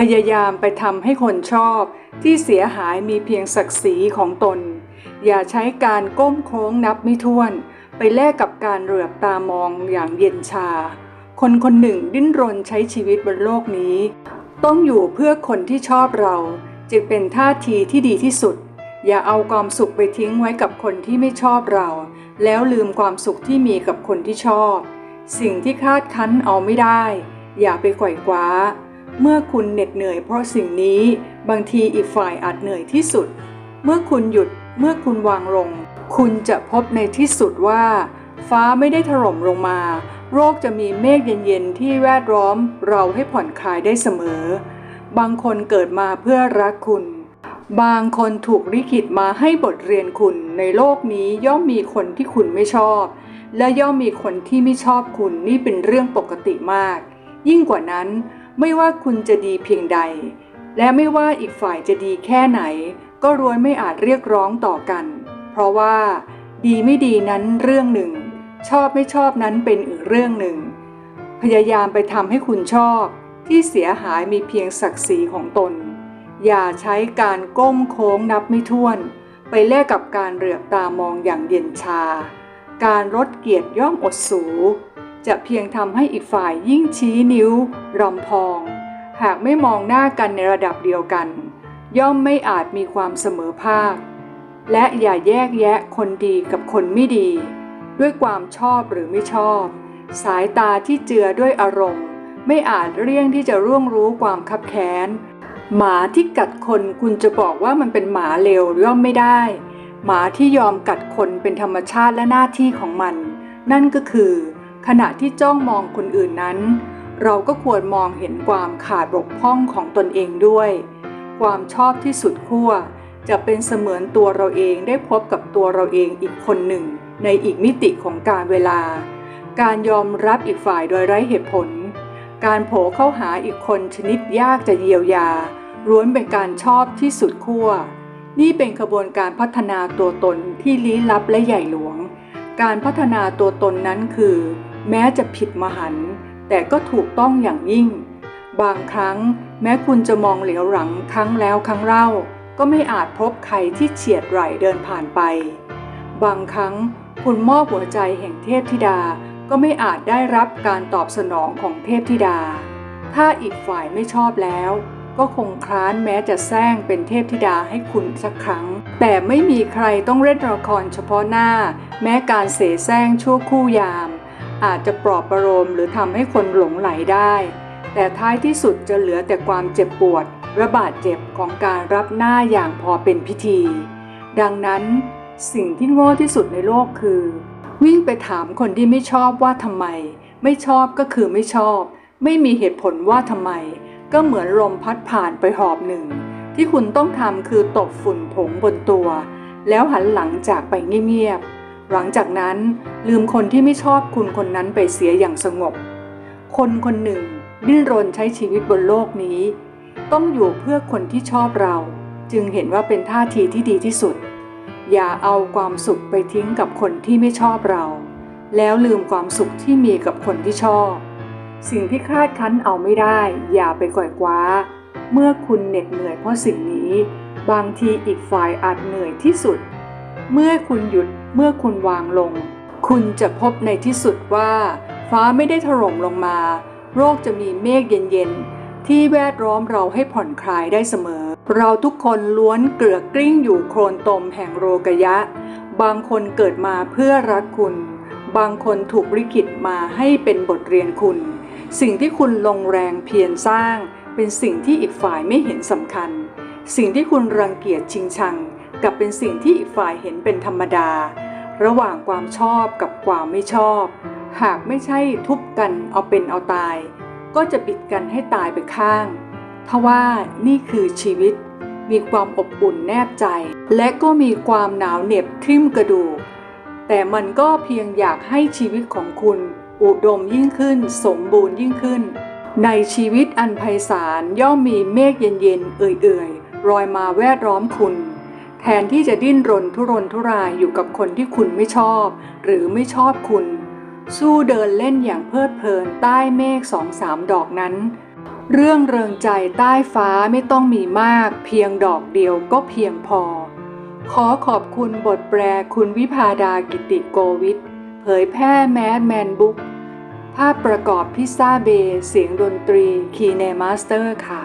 พยายามไปทำให้คนชอบที่เสียหายมีเพียงศักดิ์ศรีของตน อย่าใช้การก้มโค้งนับไม่ถ้วน ไปแลกกับการเหลือบตามองอย่างเย็นชา คนคนหนึ่งดิ้นรนใช้ชีวิตบนโลกนี้ ต้องอยู่เพื่อคนที่ชอบเรา จึงเป็นท่าทีที่ดีที่สุด อย่าเอาความสุขไปทิ้งไว้กับคนที่ไม่ชอบเรา แล้วลืมความสุขที่มีกับคนที่ชอบ สิ่งที่คาดคั้นเอาไม่ได้ อย่าไปไขว่คว้า เมื่อคุณเหน็ดเหนื่อยเพราะสิ่งนี้ บางทีอีกฝ่ายอาจเหนื่อยที่สุด เมื่อคุณหยุดเมื่อคุณวางลง คุณจะพบในที่สุดว่า ฟ้าไม่ได้ถล่มลงมา โรคจะมีเมฆเย็นๆที่แวดล้อมเราให้ผ่อนคลายได้เสมอ บางคนเกิดมาเพื่อรักคุณ บางคนถูกลิขิตมาให้บทเรียนคุณ ในโลกนี้ย่อมมีคนที่คุณไม่ชอบ และย่อมมีคนที่ไม่ชอบคุณนี่เป็นเรื่องปกติมาก ยิ่งกว่านั้น ไม่ว่าคุณจะดีเพียงใด และไม่ว่าอีกฝ่ายจะดีแค่ไหน ก็รวนไม่อาจเรียกร้องต่อกัน เพราะว่า ดีไม่ดีนั้นเรื่องหนึ่ง ชอบไม่ชอบนั้นเป็นอีกเรื่องหนึ่ง พยายามไปทำให้คุณชอบ ที่เสียหายมีเพียงศักดิ์ศรีของตน อย่าใช้การก้มโค้งนับไม่ถ้วน ไปแลกกับการเหลือบตามองอย่างเย็นชา การลดเกียรติย่อมอดสู จะเพียงทำให้อีกฝ่ายยิ่งชี้นิ้วรำพอง หากไม่มองหน้ากันในระดับเดียวกัน ย่อมไม่อาจมีความเสมอภาค และอย่าแยกแยะคนดีกับคนไม่ดี ด้วยความชอบหรือไม่ชอบ สายตาที่เจือด้วยอารมณ์ ไม่อาจเลี่ยงที่จะร่วงรู้ความคับแค้นหมาที่กัดคนคุณจะบอกว่ามันเป็นหมาเลวย่อมไม่ได้ หมาที่ยอมกัดคนเป็นธรรมชาติและหน้าที่ของมัน นั่นก็คือ ขณะที่จ้องมองคนอื่นนั้น เราก็ควรมองเห็นความขาดบกพร่องของตนเองด้วย ความชอบที่สุดขั้วจะเป็นเสมือนตัวเราเองได้พบกับตัวเราเองอีกคนหนึ่ง ในอีกมิติของการเวลา การยอมรับอีกฝ่ายโดยไร้เหตุผล การโผล่เข้าหาอีกคนชนิดยากจะเยียวยาล้วนเป็นการชอบที่สุดขั้วนี่เป็นขบวนการพัฒนาตัวตนที่ลี้ลับและใหญ่หลวง การพัฒนาตัวตนนั้นคือ แม้จะผิดมหันต์แต่ก็ถูกต้องอย่างยิ่ง บางครั้งแม้คุณจะมองเหลียวหลังครั้งแล้วครั้งเล่า ก็ไม่อาจพบใครที่เฉียดไหลเดินผ่านไป บางครั้งคุณมอบหัวใจแห่งเทพธิดาก็ไม่อาจได้รับการตอบสนองของเทพธิดา ถ้าอีกฝ่ายไม่ชอบแล้ว ก็คงคร้านแม้จะแซงเป็นเทพธิดาให้คุณสักครั้ง แต่ไม่มีใครต้องเล่นละครเฉพาะหน้า แม้การเสแสร้งชั่วคู่ยาม อาจจะปลอบประโลมหรือทำให้คนหลงไหลได้ แต่ท้ายที่สุดจะเหลือแต่ความเจ็บปวดระบาดเจ็บของการรับหน้าอย่างพอเป็นพิธี ดังนั้นสิ่งที่โง่ที่สุดในโลกคือ วิ่งไปถามคนที่ไม่ชอบว่าทำไม ไม่ชอบก็คือไม่ชอบ ไม่มีเหตุผลว่าทำไม ก็เหมือนลมพัดผ่านไปหอบหนึ่ง ที่คุณต้องทำคือตบฝุ่นผงบนตัว แล้วหันหลังจากไปเงียบๆ หลังจากนั้นลืมคนที่ไม่ชอบคุณคนนั้นไปเสียอย่างสงบ คนคนหนึ่งดิ้นรนใช้ชีวิตบนโลกนี้ ต้องอยู่เพื่อคนที่ชอบเรา จึงเห็นว่าเป็นท่าทีที่ดีที่สุด อย่าเอาความสุขไปทิ้งกับคนที่ไม่ชอบเรา แล้วลืมความสุขที่มีกับคนที่ชอบ สิ่งที่คาดคั้นเอาไม่ได้ อย่าไปก่อยคว้า เมื่อคุณเหน็ดเหนื่อยเพราะสิ่งนี้ บางทีอีกฝ่ายอาจเหนื่อยที่สุด เมื่อคุณหยุดเมื่อคุณวางลง คุณจะพบในที่สุดว่า ฟ้าไม่ได้ถล่มลงมา โรคจะมีเมฆเย็นๆ ที่แวดล้อมเราให้ผ่อนคลายได้เสมอ เราทุกคนล้วนเกลือกกลิ้งอยู่โคลนตมแห่งโรกยะ บางคนเกิดมาเพื่อรักคุณ บางคนถูกลิขิตมาให้เป็นบทเรียนคุณ สิ่งที่คุณลงแรงเพียรสร้าง เป็นสิ่งที่อีกฝ่ายไม่เห็นสำคัญ สิ่งที่คุณรังเกียจชิงชัง กับเป็นสิ่งที่อีกฝ่ายเห็นเป็นธรรมดา ระหว่างความชอบกับความไม่ชอบ หากไม่ใช่ทุบกันเอาเป็นเอาตาย ก็จะบิดกันให้ตายไปข้างทว่านี่คือชีวิต มีความอบอุ่นแนบใจ และก็มีความหนาวเหน็บทิ่มกระดูก แต่มันก็เพียงอยากให้ชีวิตของคุณ อุดมยิ่งขึ้น สมบูรณ์ยิ่งขึ้น ในชีวิตอันไพศาลย่อมมีเมฆเย็นๆเอื่อยๆรอยมาแวดล้อมคุณ แทนที่จะดิ้นรนทุรนทุรายอยู่กับคนที่คุณไม่ชอบ หรือไม่ชอบคุณ สู้เดินเล่นอย่างเพลิดเพลินใต้เมฆสองสามดอกนั้น เรื่องเริงใจใต้ฟ้าไม่ต้องมีมาก เพียงดอกเดียวก็เพียงพอ ขอขอบคุณบทแปลคุณวิพาดากิติโกวิทเผยแพร่แมสแมนบุ๊กภาพประกอบพิซซ่าเบย์เสียงดนตรีคีเนมาสเตอร์ค่ะ